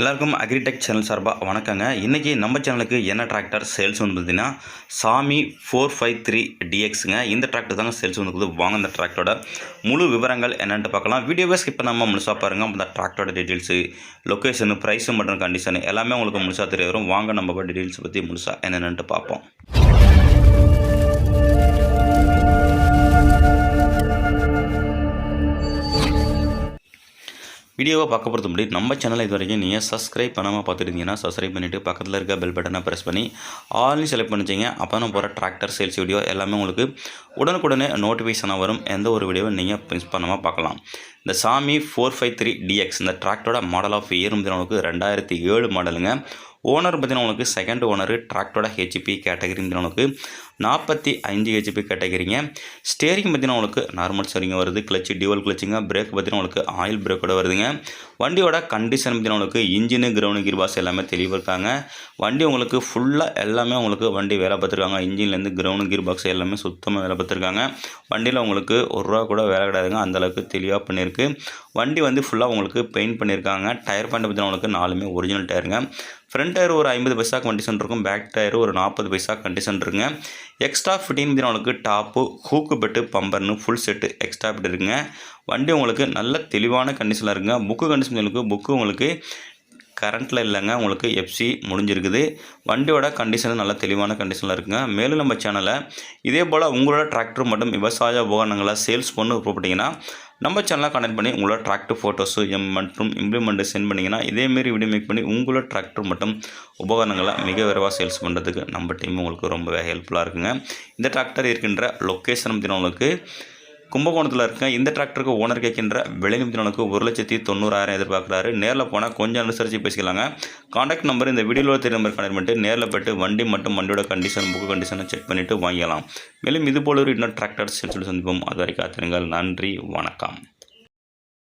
எல்லாருக்கும் agritech channel சார்பாக வணக்கங்க. இன்றைக்கி நம்ம சேனலுக்கு என்ன டிராக்டர் சேல்ஸ் வந்து பார்த்தீங்கன்னா சாமி ஃபோர் ஃபைவ் த்ரீ டிஎக்ஸுங்க இந்த டிராக்டர் தாங்க சேல்ஸ் வந்து வாங்க இந்த டிராக்டரோட முழு விவரங்கள் என்னென்னு பார்க்கலாம். வீடியோவே ஸ்கிப் பண்ணாமல் முழுசாக பாருங்கள் அந்த டிராக்டரோட டீட்டெயில்ஸு லொக்கேஷனு ப்ரைஸு மற்றும் கண்டிஷன் எல்லாமே உங்களுக்கு முழுசாக தெரிய வரும். வாங்க நம்ம டீட்டெயில்ஸ் பற்றி முழுசாக என்னென்னு பார்ப்போம். வீடியோவை பார்க்க பொறுத்த முடியும் நம்ம சேனலை இது வரைக்கும் நீங்கள் சப்ஸ்கிரைப் பண்ணாமல் பார்த்துருந்தீங்கன்னா சப்ஸ்கிரைப் பண்ணிவிட்டு பக்கத்தில் இருக்க பெல் பட்டனை ப்ரெஸ் பண்ணி ஆல்னு செலக்ட் பண்ணிச்சிங்க அப்போ நான் போகிற டிராக்டர் சேல்ஸ் வீடியோ எல்லாமே உங்களுக்கு உடனுக்குடனே நோட்டிஃபிகேஷனாக வரும். எந்த ஒரு வீடியோவை நீங்கள் மிஸ் பண்ணாமல் பார்க்கலாம். இந்த சாமி ஃபோர் ஃபைவ் த்ரீ டிஎக்ஸ் இந்த டிராக்டரோட மாடல் ஆஃப் இயர் உங்களுக்கு ரெண்டாயிரத்தி ஏழு மாடலுங்க ஓனர் பார்த்தீங்கன்னா உங்களுக்கு செகண்ட் ஓனர் டிராக்டரோட ஹெச்பி கேட்டகரி உங்களுக்கு நாற்பத்தி அஞ்சு ஹெச்பி கேட்டகரிங்க ஸ்டேரிங் பார்த்தீங்கன்னா உங்களுக்கு நார்மல் ஸ்டேரிங் வருது. கிளச்சு டியூவல் கிளச்சுங்க பிரேக் பார்த்தீங்கன்னா உங்களுக்கு ஆயில் பிரேக்கோட வருதுங்க. வண்டியோட கண்டிஷன் பார்த்தீங்கன்னா உங்களுக்கு இன்ஜினு கிரவுண்டு கிர்பாஸ் எல்லாமே தெளிவாக இருக்காங்க வண்டி உங்களுக்கு ஃபுல்லாக எல்லாமே உங்களுக்கு வண்டி வேலை பார்த்துருக்காங்க. இன்ஜின்லேருந்து கிரவுண்டு கீர் பாக்ஸ் எல்லாமே சுத்தமாக வேலை பார்த்துருக்காங்க. வண்டியில் உங்களுக்கு ஒரு ரூபா கூட வேலை கிடையாதுங்க. அந்தளவுக்கு தெளிவாக பண்ணியிருக்கு வண்டி வந்து ஃபுல்லாக உங்களுக்கு பெயிண்ட் பண்ணியிருக்காங்க டயர் பாயிண்ட் பார்த்தீங்கன்னா உங்களுக்கு நாலுமே ஒரிஜினல் டயருங்க ஃப்ரண்ட் டயர் ஒரு ஐம்பது பைசா கண்டிஷன் இருக்கும். பேக் டயர் ஒரு நாற்பது பைசா கண்டிஷன் இருக்குங்க. எக்ஸ்ட்ரா ஃபிட்டிங் உங்களுக்கு டாப்பு ஹூக்கு பெட்டு பம்பர்னு ஃபுல் செட்டு எக்ஸ்ட்ரா பெட் இருக்குங்க. வண்டி உங்களுக்கு நல்ல தெளிவான கண்டிஷனில் இருக்குங்க. புக்கு கண்டிஷன் உங்களுக்கு புக்கு உங்களுக்கு கரண்ட்டில் இல்லைங்க. உங்களுக்கு எஃப்சி முடிஞ்சிருக்குது. வண்டியோட கண்டிஷன் நல்ல தெளிவான கண்டிஷனில் இருக்குங்க. மேலும் நம்ம சேனலை இதே போல் உங்களோட டிராக்டர் மற்றும் விவசாய உபகரணங்களை சேல்ஸ் பண்ணு போட்டிங்கன்னா நம்ம சேனலை கனெக்ட் பண்ணி உங்களோட டிராக்டர் ஃபோட்டோஸு எம் மற்றும் இம்ப்ளிமெண்ட்டு சென்ட் பண்ணிங்கன்னா இதேமாரி வீடியோ மேக் பண்ணி உங்களோட டிராக்டர் மற்றும் உபகரணங்களை மிக விரைவாக சேல்ஸ் பண்ணுறதுக்கு நம்ம டீம் உங்களுக்கு ரொம்பவே ஹெல்ப்ஃபுல்லாக இருக்குங்க. இந்த டிராக்டர் இருக்கின்ற லொக்கேஷன் பார்த்தீங்கன்னா உங்களுக்கு கும்பகோணத்தில் இருக்க இந்த டிராக்டருக்கு ஓனர் கேட்கின்ற விலை ஒரு லட்சத்தி தொண்ணூறாயிரம் எதிர்பார்க்குறாரு. நேரில் போனால் கொஞ்சம் அனுசரித்து பேசிக்கலாங்க. காண்டாக்ட் நம்பர் இந்த வீடியோவில் தெரிய நம்பர் கனெக்ட் பண்ணிட்டு நேரில் போய்ட்டு வண்டி மற்றும் வண்டியோட கண்டிஷன் புக்கு கண்டிஷனை செக் பண்ணிவிட்டு வாங்கிக்கலாம் மேலும் இது போல ஒரு இன்னும் டிராக்டர்ஸ் சொல்லி சந்திப்போம். அது வரைக்கும் காத்திருங்கள். நன்றி. வணக்கம்.